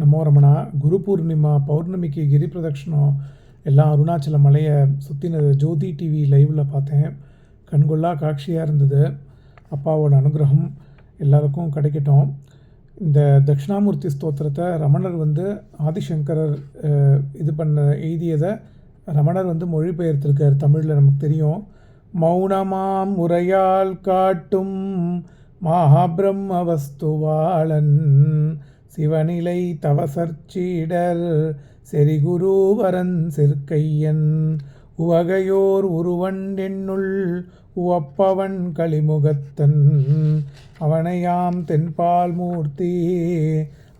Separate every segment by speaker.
Speaker 1: நமோ ரமணா குரு பூர்ணிமா பௌர்ணமிக்கு கிரி பிரதட்சணம் எல்லாம் அருணாச்சல மலையை சுற்றினது ஜோதி டிவி லைவில் பார்த்தேன். கண்கொள்ளா காட்சியாக இருந்தது. அப்பாவோட அனுகிரகம் எல்லாருக்கும் கிடைக்கட்டும். இந்த தட்சிணாமூர்த்தி ஸ்தோத்திரத்தை ரமணர் வந்து ஆதிசங்கரர் இது பண்ண எழுதியதை ரமணர் வந்து மொழிபெயர்த்திருக்கார். தமிழில் நமக்கு தெரியும். மௌனமாம் முறையால் காட்டும் மகாபிரம்ம வஸ்துவாளன் சிவநிலை தவசர்ச்சீடர் செரிகுருவரன் சிற்கையன். உவகையோர் உருவன் என்னுள் உவப்பவன் களிமுகத்தன். அவனையாம் தென்பால் மூர்த்தி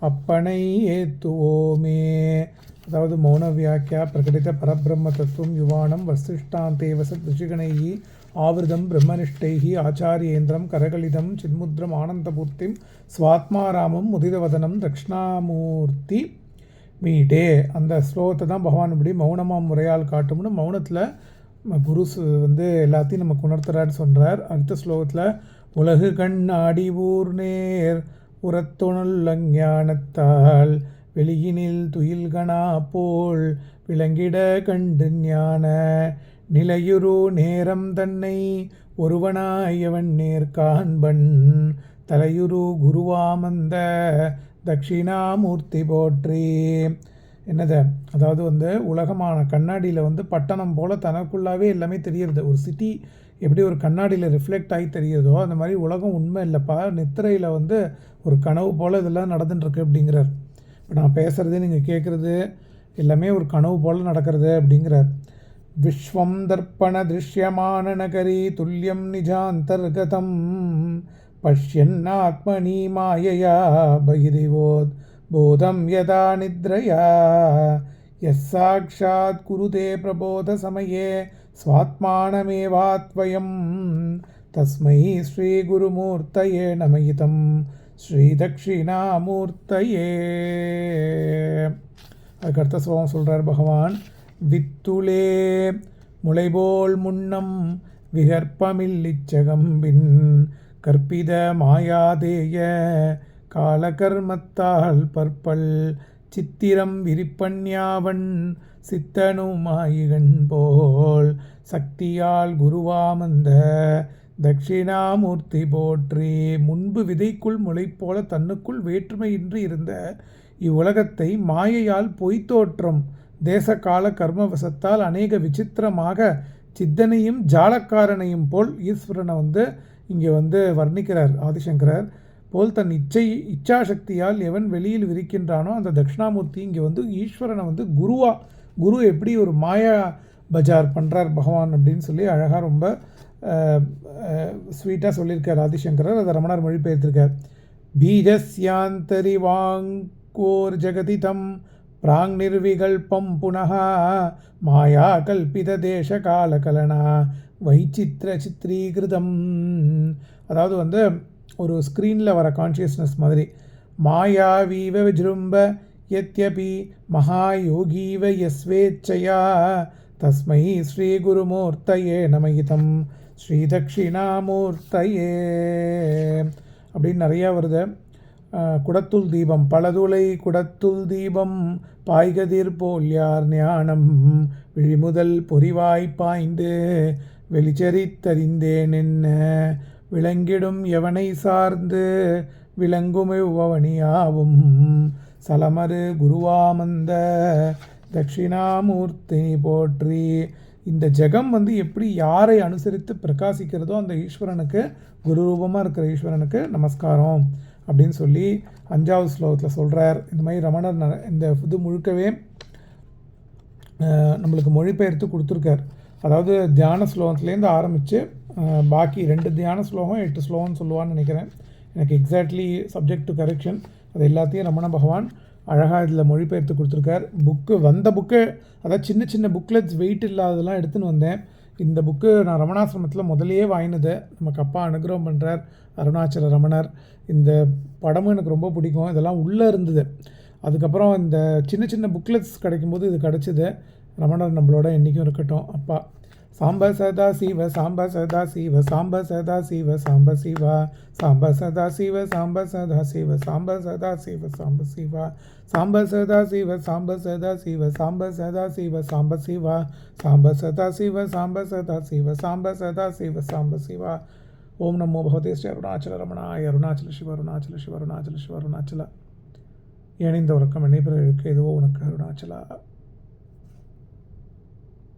Speaker 1: அப்பனை ஏத்துவோமே. அதாவது மௌன வியாக்கியா பிரகடித பரபிரம்ம தத்துவம் யுவானம் வசிஷ்டாந்தே வசத் ரிஷிகணைः ஆவிருதம் பிரம்மனிஷ்டைः ஆச்சாரியேந்திரம் கரகலிதம் சின்முத்ரம் ஆனந்தபூர்த்திம் சுவாத்மாராமம் முதிதவதனம் தக்ஷணாமூர்த்தி மீடே அந்த ஸ்லோகத்தை தான் பகவான் இப்படி மௌனமாக முறையால் காட்டும்னு மௌனத்தில் குரு வந்து எல்லாத்தையும் நமக்கு உணர்த்துறாருன்னு சொல்கிறார் அடுத்த ஸ்லோகத்தில் உலகு கண் ஆடி நேர் உரத்துணல் அஞ்ஞானத்தால் வெளியினில் துயில்கணா போல் விளங்கிட கண்டு ஞான. நிலையுரு நேரம் தன்னை ஒருவனாயவன் நேர்காண்பன். தலையுரு குருவாமந்த தட்சிணாமூர்த்தி போற்றி. என்னது? அதாவது வந்து உலகமான கண்ணாடியில் வந்து பட்டணம் போல் தனக்குள்ளாவே எல்லாமே தெரியுறது. ஒரு சிட்டி எப்படி ஒரு கண்ணாடியில் ரிஃப்ளெக்ட் ஆகி தெரியுதோ அந்த மாதிரி உலகம் உண்மை இல்லைப்பா. நித்திரையில் வந்து ஒரு கனவு போல் இதெல்லாம் நடந்துட்டுருக்கு அப்படிங்கிறார். இப்போ நான் பேசுகிறது நீங்கள் கேட்குறது எல்லாமே ஒரு கனவு போல் நடக்கிறது அப்படிங்கிறார். விஸ்வம் தர்ப்பண திருஷ்யமான நகரி துல்லியம் நிஜாந்தர்கதம். பஷ்யன்னாத்மனி மாயையா பகிரிவோத். போதம் யதா நித்ரயா. எஸ் சாட்சாத் குருதே பிரபோத சமயே. ஸ்வாத்மானமேவாத்வயம் தஸ்மை ஸ்ரீகுருமூர்த்தயே நமயிதம் ஸ்ரீதக்ஷிணாமூர்த்தையே. அதுக்கடுத்த ஸ்லோகம் சொல்கிறார் பகவான் வித்துளே முளைபோல் முன்னம் விகற்பமில்லிச்சகம்பின் கற்பித மாயாதேய காலகர்மத்தால் பற்பல் சித்திரம் விரிப்பண்யாவன் சித்தனுமாயிகன் போல் சக்தியால் குருவாமந்த தட்சிணாமூர்த்தி போற்றி. முன்பு விதைக்குள் முளைப்போல தன்னுக்குள் வேற்றுமையின்றி இருந்த இவ்வுலகத்தை மாயையால் பொய்த்தோற்றம் தேசகால கர்மவசத்தால் அநேக விசித்திரமாக சித்தனையும் ஜாலக்காரனையும் போல் ஈஸ்வரனை வந்து இங்கே வந்து வர்ணிக்கிறார் ஆதிசங்கரர். போல் தன் இச்சை இச்சாசக்தியால் எவன் வெளியில் விரிக்கின்றானோ அந்த தட்சிணாமூர்த்தி இங்கே வந்து ஈஸ்வரனை வந்து குருவா குரு எப்படி ஒரு மாயா பஜார் பண்ணுறார் பகவான் அப்படின்னு சொல்லி அழகாக ரொம்ப ஸ்வீட்டாக சொல்லியிருக்கார் ஆதிசங்கரர். அதை ரமணர் மொழிபெயர்த்திருக்கார். பீஜஸ்யாந்தரி வாங்கோர் ஜெகதிதம் பிராங் நிர்விகல்பம் புனः மாயா கல்பித தேச காலகலனா வைச்சித்திர சித்திரீகிருதம். அதாவது வந்து ஒரு ஸ்க்ரீனில் வர கான்ஷியஸ்னஸ் மாதிரி. மாயாவீவ விஜృంభ எத்யபி மகாயோகீவ யஸ்வேச்சயா தஸ்மை ஸ்ரீகுருமூர்த்தயே நமயிதம் ஸ்ரீதக்ஷிணாமூர்த்தையே அப்படின்னு நிறையா வருது. குடத்துள் தீபம் பலதுளை குடத்துள் தீபம் பாய்கதிர் போல் யார் ஞானம் விழிமுதல் பொறிவாய் பாய்ந்து வெளிச்சரித்தறிந்தேன் என்ன விளங்கிடும் எவனை சார்ந்து விளங்குமெவ்வவனியாவும் சலமரு குருவாமந்த தட்சிணாமூர்த்தி போற்றி இந்த ஜெகம் வந்து எப்படி யாரை அனுசரித்து பிரகாசிக்கிறதோ அந்த ஈஸ்வரனுக்கு குரு ரூபமாக இருக்கிற ஈஸ்வரனுக்கு நமஸ்காரம் அப்படின்னு சொல்லி அஞ்சாவது ஸ்லோகத்தில் சொல்கிறார் இந்த மாதிரி ரமணர் ந- இந்த இது முழுக்கவே நம்மளுக்கு மொழிபெயர்த்து கொடுத்துருக்கார். அதாவது தியான ஸ்லோகத்துலேருந்து ஆரம்பித்து பாக்கி ரெண்டு தியான ஸ்லோகம் எட்டு ஸ்லோகம்னு சொல்லுவான்னு நினைக்கிறேன். எனக்கு எக்ஸாக்ட்லி சப்ஜெக்ட் டு கரெக்ஷன் அது எல்லாத்தையும் ரமண பகவான் அழகாக இதில் மொழிபெயர்த்து கொடுத்துருக்கார். புக்கு வந்த புக்கு அதாவது சின்ன சின்ன புக்லெட்ஸ் வெயிட் இல்லாததெல்லாம் எடுத்துன்னு வந்தேன். இந்த புக்கு நான் ரமணாசிரமத்தில் முதலையே வாங்கினது. நமக்கு அப்பா அனுகிரகம் பண்ணுறார் அருணாச்சல ரமணர். இந்த படமும் எனக்கு ரொம்ப பிடிக்கும். இதெல்லாம் உள்ளே இருந்தது. அதுக்கப்புறம் இந்த சின்ன சின்ன புக்லெட்ஸ் கிடைக்கும்போது இது கிடச்சிது. ரமணர் நம்மளோட என்றைக்கும் இருக்கட்டும் அப்பா. சாம்ப சதா சிவ சாம்ப சதா சிவ சாம்ப சதா சிவ சாம்ப சிவா சாம்ப சதா சிவ சாம்ப சதா சிவ சாம்ப சதா சிவ சாம்ப சிவா சாம்ப சதா சிவ சாம்ப சதா சிவ சாம்ப சதா சிவ சாம்ப சிவா சாம்ப சதா சிவ சாம்ப சதா சிவ சாம்ப சதா சிவ சாம்ப சிவா ஓம் நமோ பகவதே ஸ்ரீ அருணாச்சல ரமணாய அருணாச்சல சிவ அருணாச்சல சிவ அருணாச்சல சிவ அருணாச்சல இணைந்த உறக்கம் நினைப்பிற்கு எதுவோ உனக்கு அருணாச்சலா